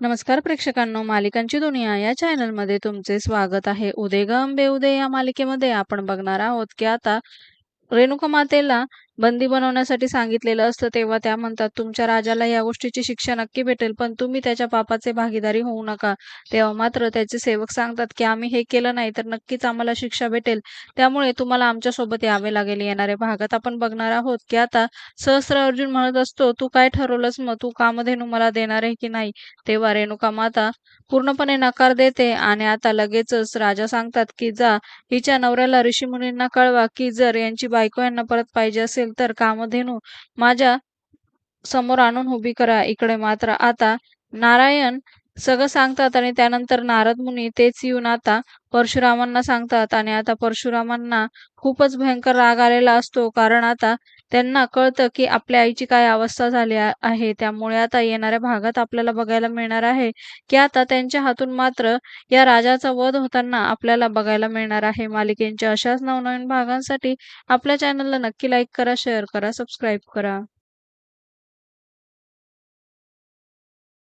नमस्कार प्रेक्षकांनो मालिकांची दुनिया या चॅनलमध्ये तुमचे स्वागत आहे. उदे ग अंबे उदे या मालिकेमध्ये आपण बघणार आहोत की आता रेणुका मातेला बंदी बनवण्यासाठी सांगितलेलं असतं तेव्हा त्या म्हणतात तुमच्या राजाला या गोष्टीची शिक्षा नक्की भेटेल पण तुम्ही त्याच्या पापाचे भागीदारी होऊ नका. तेव्हा मात्र त्याचे सेवक सांगतात की आम्ही हे केलं नाही तर नक्कीच आम्हाला शिक्षा भेटेल. त्यामुळे तुम्हाला आमच्यासोबत यावे लागेल येणाऱ्या भागात आपण बघणार आहोत की आता सहस्र अर्जुन म्हणत असतो तू काय ठरवलंस मग? तू कामधेनू मला देणार आहे की नाही? तेव्हा रेणुका माता पूर्णपणे नकार देते आणि आता लगेचच राजा सांगतात की जा हिच्या नवऱ्याला ऋषीमुनींना कळवा की जर यांची बायको यांना परत पाहिजे असेल तर कामधेनू माझ्यासमोर आणून उभी करा. इकडे मात्र आता नारायण सगळं सांगतात आणि त्यानंतर नारद मुनी तेच येऊन आता परशुरामांना सांगतात आणि आता परशुरामांना खूपच भयंकर राग आलेला असतो. कारण आता त्यांना कळतं की आपल्या आईची काय अवस्था झाली आहे. त्यामुळे आता येणाऱ्या भागात आपल्याला बघायला मिळणार आहे की आता त्यांच्या हातून मात्र या राजाचा वध होताना आपल्याला बघायला मिळणार आहे. मालिकेच्या अशाच नवनवीन भागांसाठी आपल्या चॅनलला नक्की लाईक करा शेअर करा सबस्क्राईब करा.